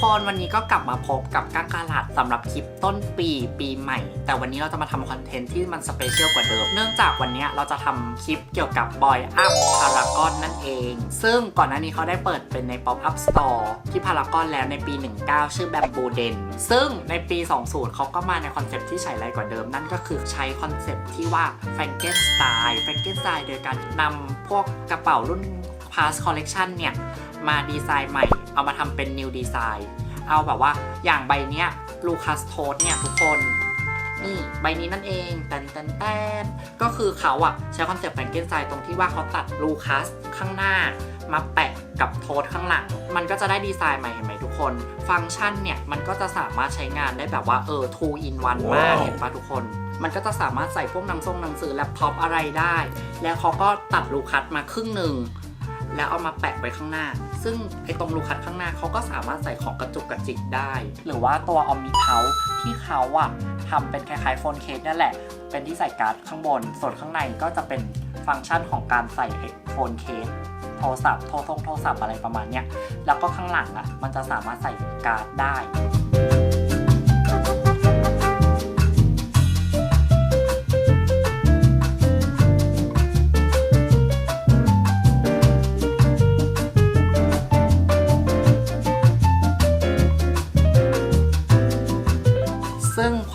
คนวันนี้ก็กลับมาพบกับก้างกาลาดสำหรับคลิปต้นปีปีใหม่ แต่วันนี้เราจะมาทำคอนเทนต์ที่มันสเปเชียลกว่าเดิม เนื่องจากวันนี้เราจะทำคลิปเกี่ยวกับบอยอัพพารากอนนั่นเอง ซึ่งก่อนหน้านี้เขาได้เปิดเป็นใน Pop Up Store ที่พารากอนแล้วในปี 19 ชื่อแบบบูเดนซึ่งในปี 20 เขาก็มาในคอนเซปต์ที่ใช้ไรกว่าเดิม นั่นก็คือใช้คอนเซปต์ที่ว่าแฟรงเกนสไตล์แฟรงเกนสไตล์โดยการนำพวกกระเป๋ารุ่น past collection เนี่ย มาดีไซน์ใหม่ เอามาทำเป็น new design เอาแบบว่าอย่างใบเนี้ยลูคัสโทสเนี่ย ทุกคนนี่ใบนี้นั่นเองแตนแตนแตนก็คือเขาอะใช้คอนเซปต์แฟรงเกนไซตรงที่ว่าเขาตัดลูคัสข้างหน้า มาแปะกับโทสข้างหลัง มันก็จะได้ดีไซน์ใหม่เห็นไหมทุกคน ฟังก์ชันเนี่ย มันก็จะสามารถใช้งานได้แบบว่าเออ two in one มากว้าวเห็นปะทุกคน มันก็จะสามารถใส่พวกหนังทรงหนังสือแล็ปท็อปอะไรได้ แล้วเขาก็ตัดลูคัสมาครึ่งหนึ่ง แล้วเอามาแปะไว้ข้างหน้า ซึ่งไอ้ตรงลูคัสข้างหน้าเขาก็สามารถใส่ของกระจุกกระจิกได้ หรือว่าตัวออมมิเทาที่เขาอะทำเป็นคล้ายๆโฟนเคสนั่นแหละ เป็นที่ใส่การ์ดข้างบน ส่วนข้างในก็จะเป็นฟังก์ชันของการใส่โฟนเคสโทรศัพท์โทรทงโทรศัพท์อะไรประมาณเนี้ยแล้วก็ข้างหลังอะมันจะสามารถใส่การ์ดได้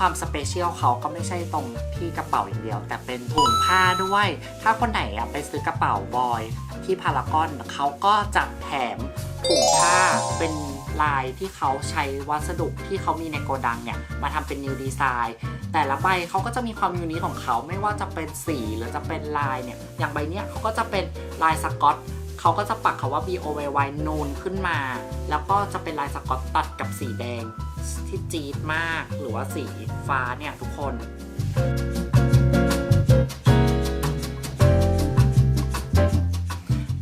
ความสเปเชียลเขาก็ไม่ใช่ตรงที่กระเป๋าอย่างเดียว แต่เป็นถุงผ้าด้วย ถ้าคนไหนอะไปซื้อกระเป๋าบอย ที่พารากอนเขาก็จะแถมถุงผ้าเป็นลายที่เขาใช้วัสดุที่เขามีในโกดังเนี่ย มาทำเป็นนิวดีไซน์แต่ละใบเขาก็จะมีความยูนิคของเขาไม่ว่าจะเป็นสีหรือจะเป็นลายเนี่ย อย่างใบเนี้ยเขาก็จะเป็นลายสกอตเขาก็จะปักคาว่า B O Y Y นูนขึ้นมา แล้วก็จะเป็นลายสกอตตัดกับสีแดง ที่จี๊ดมากหรือว่าสีฟ้าเนี่ยทุกคน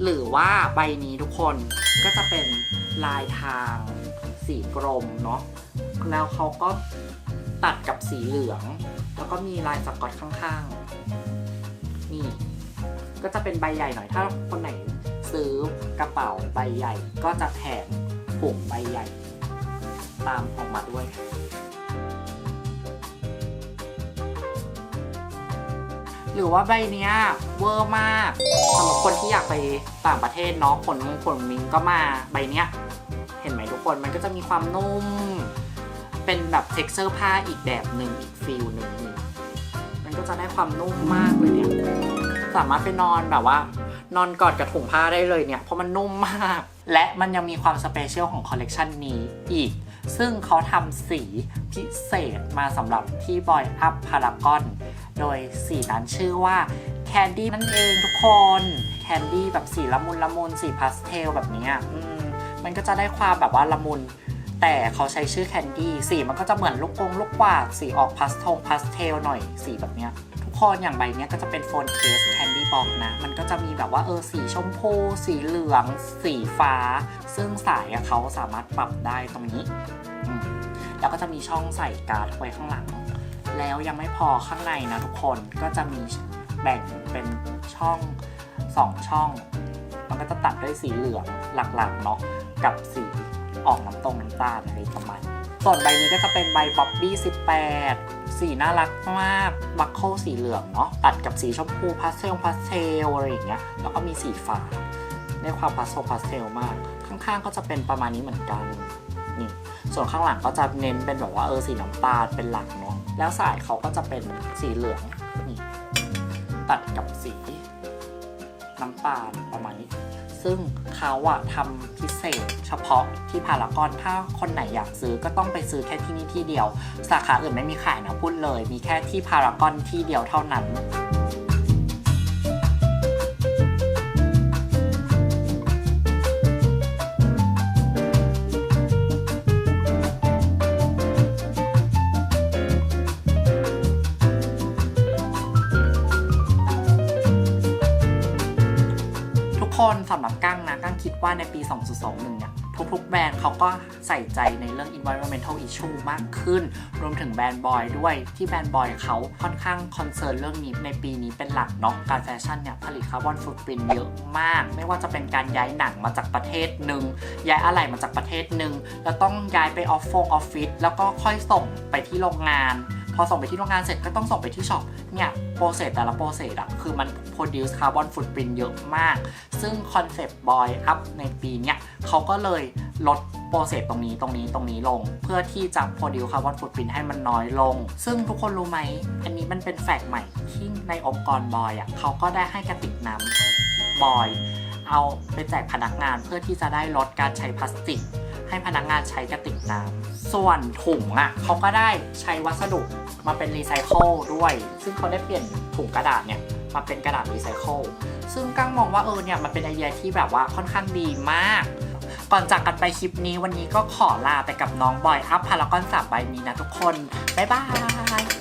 หรือว่าใบนี้ทุกคนก็จะเป็นลายทางสีกรมเนาะแล้วเขาก็ตัดกับสีเหลือง แล้วก็มีลายสกอตข้างๆ นี่ ก็จะเป็นใบใหญ่หน่อยถ้าคนไหนซื้อกระเป๋าใบใหญ่ ก็จะแถมถุงใบใหญ่ ตามออกมาด้วยหรือว่าใบเนี้ยเวอร์มากสำหรับคนที่อยากไปต่างประเทศเนาะขนมงขนมิงก็มาใบเนี้ยเห็นไหมทุกคนมันก็จะมีความนุ่ม เป็นแบบ t e x t อร์ผ้าอีกแบบหนึ่งอีกฟิลหนึ่งมันก็จะได้ความนุ่มมากเลยเนี่ยสามารถไปนอนแบบว่า นอนกอดกับถุงผ้าได้เลยเนี่ยเพราะมันนุ่มมาก และมันยังมีความสเปเชียลของคอลเลกชันนี้อีก ซึ่งเขาทำสีพิเศษมาสำหรับที่บอยอัพพารากอนโดยสีนั้นชื่อว่าแคนดี้นั่นเองทุกคนแคนดี้แบบสีละมุนละมุนสีพาสเทลแบบนี้อืมมันก็จะได้ความแบบว่าละมุน แต่เขาใช้ชื่อแคนดี้สีมันก็จะเหมือนลูกกงลูกกวาดสีออกพาสทงพาสเทลหน่อยสีแบบนี้ทุกคนอย่างใบนี้ก็จะเป็นโฟนเคสแคนดี้ บอกนะ มันก็จะมีแบบว่าเออสีชมพู สีเหลือง สีฟ้า ซึ่งสายเขาสามารถปรับได้ตรงนี้แล้วก็จะมีช่องใส่การ์ดไว้ข้างหลัง แล้วยังไม่พอข้างในนะทุกคนก็จะมีแบ่งเป็นช่อง 2 ช่อง มันก็จะตัดด้วยสีเหลืองหลักๆเนาะกับสีออกน้ำตรงน้ำตาลอะไรประมาณ ส่วนใบนี้ก็จะเป็นใบบ๊อบบี้18 สีน่ารักมากบัคโคสีเหลืองเนาะตัดกับสีชมพูพาสเทลพาสเทลอะไรอย่างเงี้ยแล้วก็มีสีฟ้าได้ความพาสโทพาสเทลมาก ข้างๆก็จะเป็นประมาณนี้เหมือนกันนี่ส่วนข้างหลังก็จะเน้นเป็นแบบว่าเออสีน้ำตาลเป็นหลักเนาะแล้วสายเขาก็จะเป็นสีเหลืองนี่ตัดกับสีน้ำตาลประมาณนี้ ซึ่งเขาอะทำพิเศษ เฉพาะที่พารากอนถ้าคนไหนอยากซื้อก็ต้องไปซื้อแค่ที่นี่ที่เดียว สาขาอื่นไม่มีขายนะพูดเลย มีแค่ที่พารากอนที่เดียวเท่านั้น คนสำหรับกั้งนะกั้งคิดว่าในปี 2021 เนี่ยทุกๆแบรนด์เขาก็ใส่ใจในเรื่อง environmental issue มากขึ้น รวมถึงแบรนด์บอยด้วยที่แบรนด์บอยเขาค่อนข้างคอนเซิร์นเรื่องนี้ในปีนี้เป็นหลักเนาะการแฟชั่นเนี่ยผลิตคาร์บอนฟุตปรินเยอะมาก ไม่ว่าจะเป็นการย้ายหนังมาจากประเทศหนึ่งย้ายอะไหล่มาจากประเทศหนึ่งแล้วต้องย้ายไปออฟฟงออฟฟิศแล้วก็ค่อยส่งไปที่โรงงาน พอส่งไปที่โรงงานเสร็จก็ต้องส่งไปที่ช็อปเนี่ยโปรเซสแต่ละโปรเซสอะคือมัน produce carbon footprint เยอะมาก ซึ่งคอนเซปต์บอยอัพในปีเนี้ยเขาก็เลยลดโปรเซสตรงนี้ตรงนี้ตรงนี้ลง เพื่อที่จะ produce carbon footprint ให้มันน้อยลง ซึ่งทุกคนรู้ไหม อันนี้มันเป็นแฟกต์ใหม่ที่ในองค์กรบอยอะเขาก็ได้ให้กระติกน้ำบอย เอาไปแจกพนักงานเพื่อที่จะได้ลดการใช้พลาสติก ให้พนักงานใช้กระติกน้ำ ส่วนถุงอะเขาก็ได้ใช้วัสดุมาเป็นรีไซเคิลด้วย ซึ่งเขาได้เปลี่ยนถุงกระดาษเนี่ยมาเป็นกระดาษรีไซเคิลซึ่งกั้งมองว่าเออเนี่ยมันเป็นไอเดียที่แบบว่าค่อนข้างดีมาก ก่อนจากกันไปคลิปนี้วันนี้ก็ขอลาไปกับน้องบอยอัพพารากอนสามใบนี้นะทุกคน บ๊ายบาย